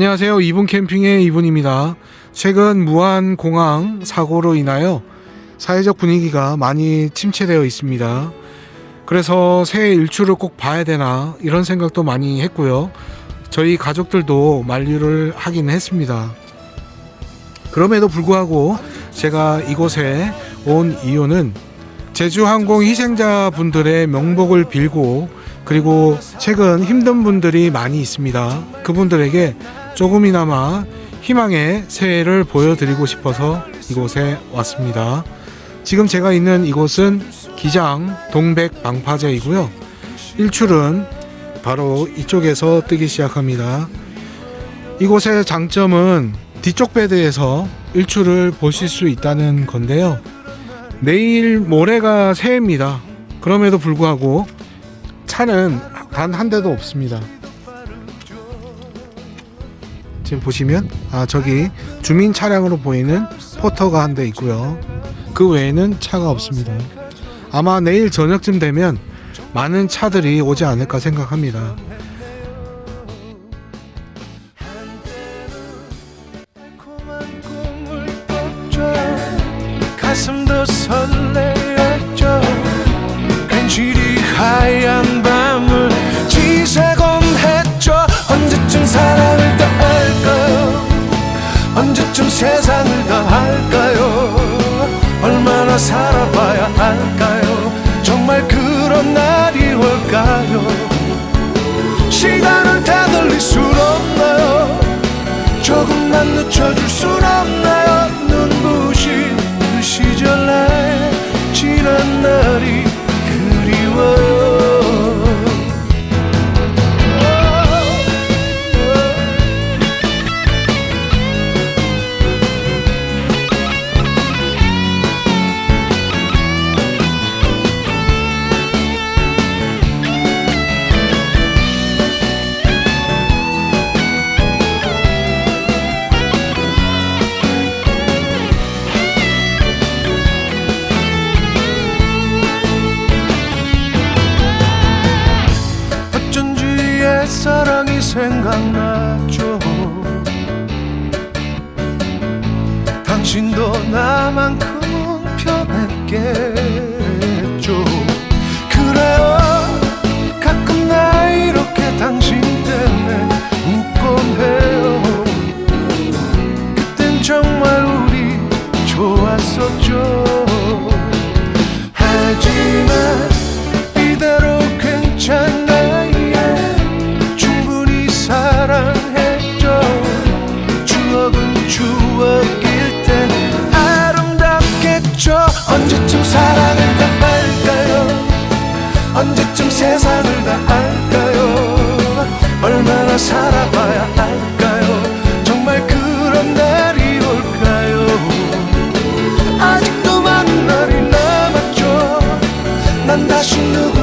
안녕하세요. 이분 캠핑의 이분입니다. 최근 무안 공항 사고로 인하여 사회적 분위기가 많이 침체되어 있습니다. 그래서 새해 일출을 꼭 봐야 되나 이런 생각도 많이 했고요. 저희 가족들도 만류를 하긴 했습니다. 그럼에도 불구하고 제가 이곳에 온 이유는 제주항공 희생자 분들의 명복을 빌고 그리고 최근 힘든 분들이 많이 있습니다. 그분들에게 조금이나마 희망의 새해를 보여드리고 싶어서 이곳에 왔습니다. 지금 제가 있는 이곳은 기장 동백 방파제이고요. 일출은 바로 이쪽에서 뜨기 시작합니다. 이곳의 장점은 뒤쪽 배드에서 일출을 보실 수 있다는 건데요. 내일 모레가 새해입니다. 그럼에도 불구하고 차는 단 한 대도 없습니다. 지금 보시면 아 저기 주민 차량으로 보이는 포터가 한 대 있고요. 그 외에는 차가 없습니다. 아마 내일 저녁쯤 되면 많은 차들이 오지 않을까 생각합니다. 가슴도 설 살아봐야 할까요? 정말 그런 날이 올까요? 시간을 되돌릴 순 없나요? 조금만 늦춰줄 순 생각나죠. 당신도 나만큼 난 다시 누군